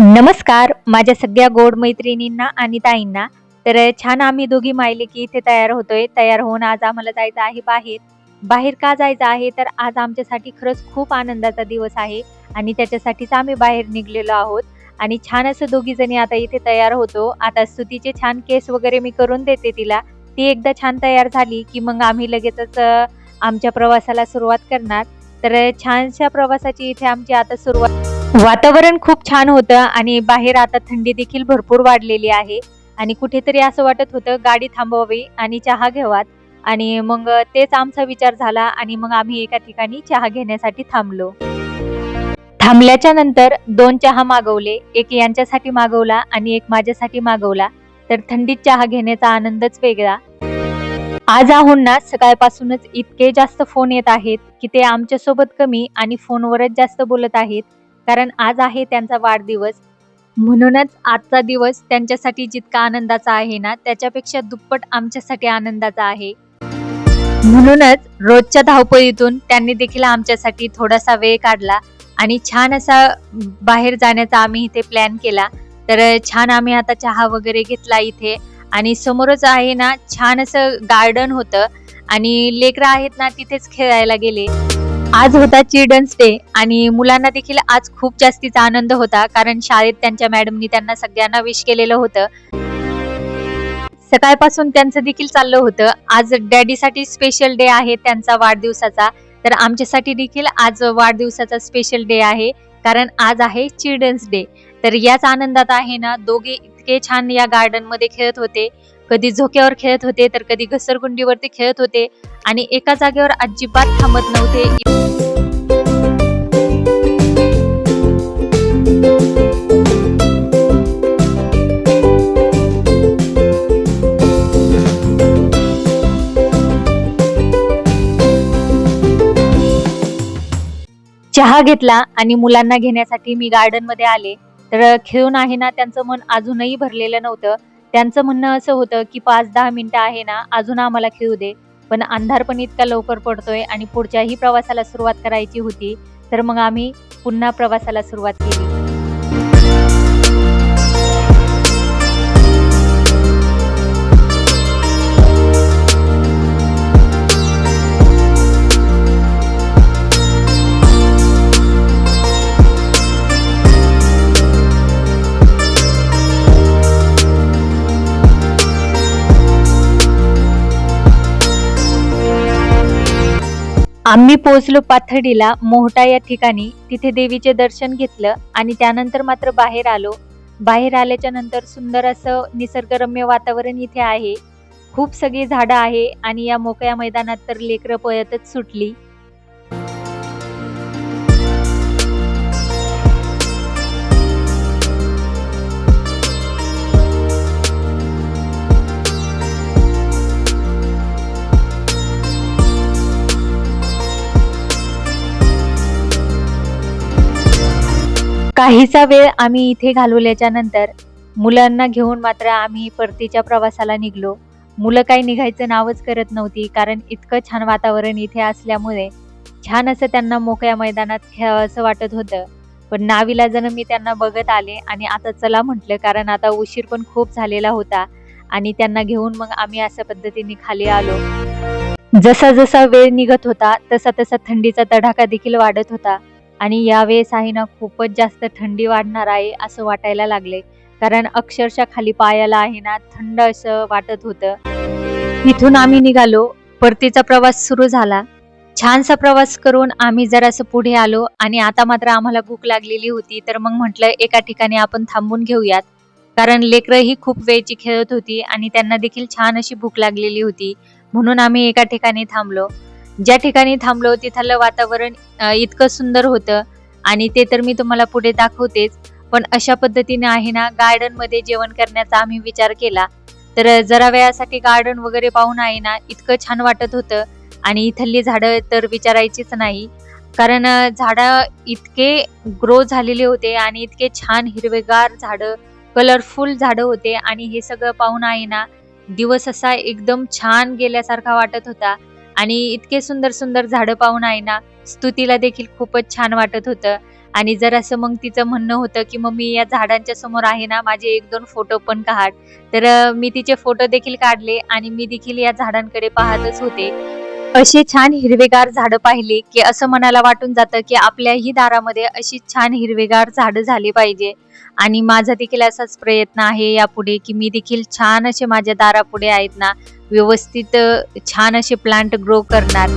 नमस्कार माझ्या सगळ्या गोड मैत्रिणींना आणि ताईंना. तर छान आम्ही दोघी मायले की इथे तयार होतोय. तयार होऊन आज आम्हाला जायचं आहे बाहेर. बाहेर का जायचं आहे? तर आज आमच्यासाठी खरंच खूप आनंदाचा दिवस आहे आणि त्याच्यासाठीच आम्ही बाहेर निघलेलो आहोत. आणि छान असं दोघी जणी आता इथे तयार होतो. आता स्तुतीचे छान केस वगैरे मी करून देते तिला. ती एकदा छान तयार झाली की मग आम्ही लगेचच आमच्या प्रवासाला सुरुवात करणार. तर छानशा प्रवासाची इथे आमची आता सुरुवात वातावरण खूप छान होतं आणि बाहेर आता थंडी देखील भरपूर वाढलेली आहे. आणि कुठेतरी असं वाटत होतं गाडी थांबवावी आणि चहा घ्यावात आणि मग तेच आमचा विचार झाला आणि मग आम्ही एका ठिकाणी चहा घेण्यासाठी थांबलो. थांबल्याच्या नंतर दोन चहा मागवले. एक यांच्यासाठी मागवला आणि एक माझ्यासाठी मागवला. तर थंडीत चहा घेण्याचा आनंदच वेगळा. आज आहोंना सकाळपासूनच इतके जास्त फोन येत आहेत की ते आमच्यासोबत कमी आणि फोनवरच जास्त बोलत आहेत. कारण आज आहे त्यांचा वाढदिवस. म्हणूनच आजचा दिवस त्यांच्यासाठी जितका आनंदाचा आहे ना त्याच्यापेक्षा दुप्पट आमच्यासाठी आनंदाचा आहे. म्हणूनच रोजच्या धावपळीतून त्यांनी देखील आमच्यासाठी थोडासा वेळ काढला आणि छान असा बाहेर जाण्याचा आम्ही इथे प्लॅन केला. तर छान आम्ही आता चहा वगैरे घेतला इथे आणि समोरच आहे ना छान असं गार्डन होतं आणि लेकरं आहेत ना तिथेच खेळायला गेले. आज होता चिल्ड्रन्स डे आणि मुलांना देखील आज खूप जास्तीचा आनंद होता कारण शाळेत त्यांच्या मॅडमनी त्यांना सगळ्यांना विश केलेलं होतं. सकाळपासून त्यांचं देखील चाललं होतं. आज डॅडीसाठी स्पेशल डे आहे त्यांचा वाढदिवसाचा. तर आमच्यासाठी देखील आज वाढदिवसाचा स्पेशल डे आहे कारण आज आहे चिल्ड्रन्स डे. तर याच आनंदात आहे ना दोघे इतके छान या गार्डनमध्ये खेळत होते. कधी झोक्यावर खेळत होते तर कधी घसरगुंडीवरती खेळत होते आणि एका जागेवर अजिबात थांबत नव्हते. चहा घेतला आणि मुलांना घेण्यासाठी मी गार्डनमध्ये आले. तर खेळून आहे ना त्यांचं मन अजूनही भरलेलं नव्हतं. त्यांचं म्हणणं असं होतं की पाच दहा मिनटं आहे ना अजून आम्हाला खेळू दे. पण अंधार पण इतका लवकर पडतोय आणि पुढच्याही प्रवासाला सुरुवात करायची होती तर मग आम्ही पुन्हा प्रवासाला सुरुवात केली. आम्ही पोहोचलो पाथर्डीला मोहटा या ठिकाणी. तिथे देवीचे दर्शन घेतलं आणि त्यानंतर मात्र बाहेर आलो. बाहेर आल्याच्यानंतर सुंदर असं निसर्गरम्य वातावरण इथे आहे. खूप सगळी झाडं आहे आणि या मोकळ्या मैदानात तर लेकरं पळतच सुटली. काहीसा वेळ आम्ही इथे घालवल्याच्या नंतर मुलांना घेऊन मात्र आम्ही परतीच्या प्रवासाला निघलो. मुलं काही निघायचं नावच करत नव्हती कारण इतकं छान वातावरण इथे असल्यामुळे छान असं त्यांना मोकळ्या मैदानात खेळावंसं वाटत होतं. पण नाविलाजानं मी त्यांना बघत आले आणि आता चला म्हटलं कारण आता उशीर पण खूप झालेला होता आणि त्यांना घेऊन मग आम्ही अशा पद्धतीने खाली आलो. जसा जसा वेळ निघत होता तसा तसा थंडीचा तडाखा देखील वाढत होता. आणि यावेळेस आहे ना खूपच जास्त थंडी वाढणार आहे असं वाटायला लागले. कारण अक्षरशः खाली पायाला आहे ना थंड असं वाटत होतं. इथून आम्ही निघालो. परतीचा प्रवास सुरू झाला. छानसा प्रवास करून आम्ही जरासं पुढे आलो आणि आता मात्र आम्हाला भूक लागलेली होती. तर मग म्हटलं एका ठिकाणी आपण थांबून घेऊयात. कारण लेकरं ही खूप वेळची खेळत होती आणि त्यांना देखील छान अशी भूक लागलेली होती. म्हणून आम्ही एका ठिकाणी थांबलो. ज्या ठिकाणी थांबलो तिथलं वातावरण इतकं सुंदर होतं आणि ते तर मी तुम्हाला पुढे दाखवतेच. पण अशा पद्धतीने आहे ना गार्डनमध्ये जेवण करण्याचा आम्ही विचार केला. तर जरा वेळासाठी गार्डन वगैरे पाहून आहे ना इतकं छान वाटत होतं आणि इथली झाडं तर विचारायचीच नाही. कारण झाडं इतके ग्रो झालेले होते आणि इतके छान हिरवेगार झाडं कलरफुल झाडं होते आणि हे सगळं पाहून आहे ना दिवस असा एकदम छान गेल्यासारखा वाटत होता. आणि इतके सुंदर सुंदर झाडं पाहून आहे ना स्तुतीला देखील खूपच छान वाटत होतं. आणि जर असं मग तिचं म्हणणं होतं की मग मी या झाडांच्या समोर आहे ना माझे एक दोन फोटो पण काढ. तर मी तिचे फोटो देखील काढले आणि मी देखील या झाडांकडे पाहतच होते. अशी छान हिरवेगार झाडं पाहिली की असं मनाला वाटून जातं की आपल्याही दारामध्ये अशी छान हिरवेगार झाडं झाली पाहिजे. आणि माझा देखील असाच प्रयत्न आहे यापुढे की मी देखील छान असे माझ्या दारापुढे आहेत ना व्यवस्थित छान असे प्लांट ग्रो करणार.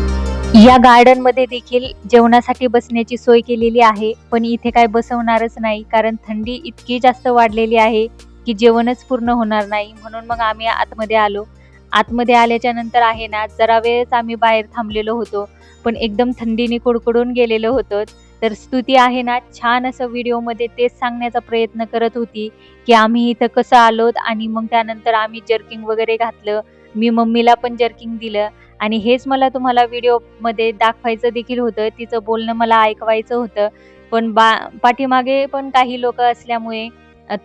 या गार्डनमध्ये देखील जेवणासाठी बसण्याची सोय केलेली आहे पण इथे काय बसवणारच नाही कारण थंडी इतकी जास्त वाढलेली आहे की जेवणच पूर्ण होणार नाही. म्हणून मग आम्ही आतमध्ये आलो. आतमध्ये आल्याच्यानंतर आहे ना जरा वेळच आम्ही बाहेर थांबलेलो होतो. पण एकदम थंडीने कुडकुडून गेलेलो होतो. तर स्तुती आहे ना छान असं व्हिडिओमध्ये तेच सांगण्याचा प्रयत्न करत होती की आम्ही इथं कसं आलोत आणि मग त्यानंतर आम्ही जर्किंग वगैरे घातलं. मी मम्मीला पण जर्किंग दिलं. आणि हेच मला तुम्हाला व्हिडिओमध्ये दाखवायचं देखील होतं. तिचं बोलणं मला ऐकवायचं होतं. पण बा पाठीमागे पण काही लोक असल्यामुळे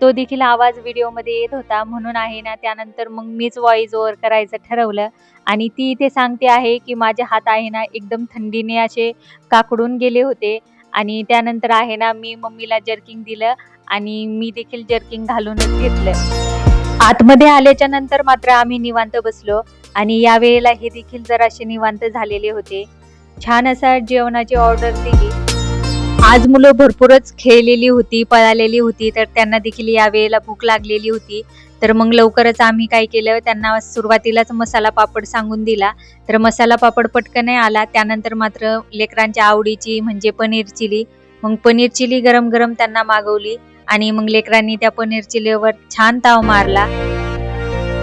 तो देखील आवाज व्हिडिओमध्ये येत होता. म्हणून आहे ना त्यानंतर मग मीच व्हॉइस ओव्हर करायचं ठरवलं. आणि ती इथे सांगते आहे की माझे हात आहे ना एकदम थंडीने असे काकडून गेले होते. आणि त्यानंतर आहे ना मी मम्मीला जर्किंग दिलं आणि मी देखील जर्किंग घालूनच घेतलं. आतमध्ये आल्याच्यानंतर मात्र आम्ही निवांत बसलो. आणि यावेळेला हे देखील जराशे निवांत झालेले होते. छान असा जेवणाची ऑर्डर दिली. आज मुलं भरपूरच खेळलेली होती पळालेली होती तर त्यांना देखील यावेळेला भूक लागलेली होती. तर मग लवकरच आम्ही काय केलं त्यांना सुरुवातीलाच मसाला पापड सांगून दिला. तर मसाला पापड पटकन आला त्यानंतर मात्र लेकरांच्या आवडीची म्हणजे पनीर चिली मग पनीर चिली गरम गरम त्यांना मागवली आणि मग लेकरांनी त्या पनीर चिलीवर छान ताव मारला.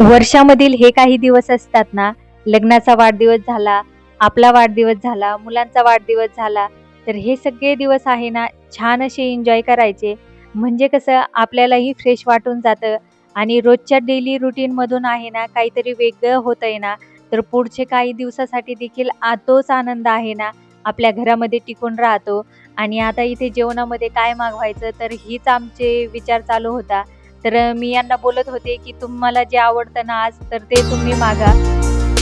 वर्षामधील हे काही दिवस असतात ना लग्नाचा वाढदिवस झाला आपला वाढदिवस झाला मुलांचा वाढदिवस झाला तर हे सगळे दिवस आहे ना छान असे एन्जॉय करायचे. म्हणजे कसं आपल्यालाही फ्रेश वाटून जातं. आणि रोजच्या डेली रुटीनमधून आहे ना काहीतरी वेगळं होतं आहे ना तर पुढचे काही दिवसासाठी देखील तोच आनंद आहे ना आपल्या घरामध्ये टिकून राहतो. आणि आता इथे जेवणामध्ये काय मागवायचं तर हीच आमचे विचार चालू होता. तर मी यांना बोलत होते की तुम्हाला जे आवडतं ना आज तर ते तुम्ही मागा.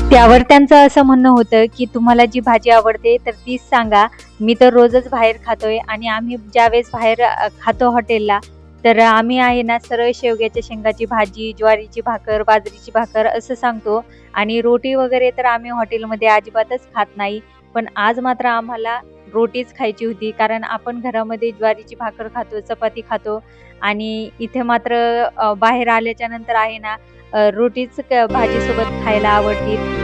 त्यावर त्यांचं असं म्हणणं होतं की तुम्हाला जी भाजी आवडते तर तीच सांगा. मी तर रोजच बाहेर खातोय आणि आम्ही ज्यावेळेस बाहेर खातो हॉटेलला तर आम्ही आहे ना सरळ शेवग्याच्या शेंगाची भाजी ज्वारीची भाकर बाजरीची भाकर असं सांगतो. आणि रोटी वगैरे तर आम्ही हॉटेलमध्ये अजिबातच खात नाही. पण आज मात्र आम्हाला रोटीच खायची होती कारण आपण घरामध्ये ज्वारीची भाकर खातो चपाती खातो. आणि इथे मात्र बाहेर आल्याच्यानंतर आहे ना रोटीच क- भाजीसोबत खायला आवडतील.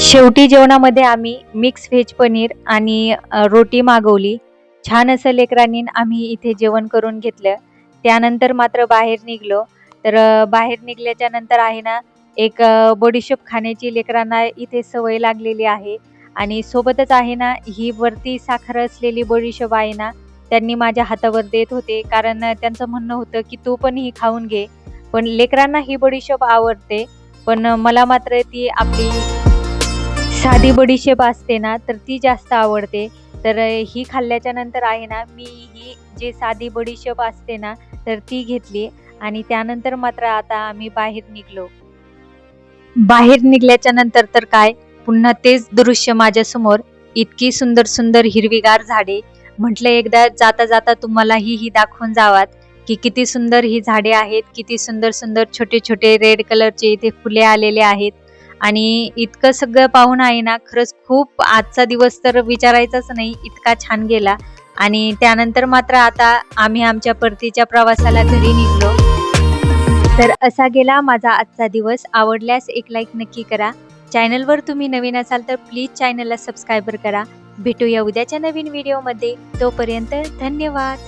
शेवटी जेवणामध्ये आम्ही मिक्स व्हेज पनीर आणि रोटी मागवली. छान असं लेकरांनी आम्ही इथे जेवण करून घेतलं. त्यानंतर मात्र बाहेर निघलो. तर बाहेर निघल्याच्या नंतर आहे ना एक बडीशेप बडीशोप खाण्याची लेकरांना इथे सवय लागलेली आहे. आणि सोबतच आहे ना ही वरती साखर असलेली बडीशोप आहे ना त्यांनी माझ्या हातावर देत होते. कारण त्यांचं म्हणणं होतं की तू पण ही खाऊन घे. पण लेकरांना ही बडीशेप आवडते. पण मला मात्र ती आपली साधी बडीशेप असते ना तर ती जास्त आवडते. तर ही खाल्ल्याच्या नंतर आहे ना मी ही जी साधी बडीशेप असते ना तर ती घेतली आणि त्यानंतर मात्र आता आम्ही बाहेर निघलो. बाहेर निघल्याच्या नंतर तर काय पुन्हा तेच दृश्य माझ्यासमोर इतकी सुंदर सुंदर हिरवीगार झाडे. म्हटलं एकदा जाता जाता तुम्हालाही ही दाखवून जावात. की किती सुंदर ही झाडे आहेत किती सुंदर सुंदर छोटे छोटे रेड कलरचे इथे फुले आलेले आहेत. आणि इतकं सगळं पाहून आहे ना खरंच खूप आजचा दिवस तर विचारायचाच नाही इतका छान गेला. आणि त्यानंतर मात्र आता आम्ही आमच्या परतीच्या प्रवासाला घरी निघलो. तर असा गेला माझा आजचा दिवस. आवडल्यास एक लाईक नक्की करा. चॅनलवर तुम्ही नवीन असाल तर प्लीज चॅनलला सबस्क्राईबर करा. भेटूया उद्याच्या नवीन व्हिडिओमध्ये तोपर्यंत धन्यवाद.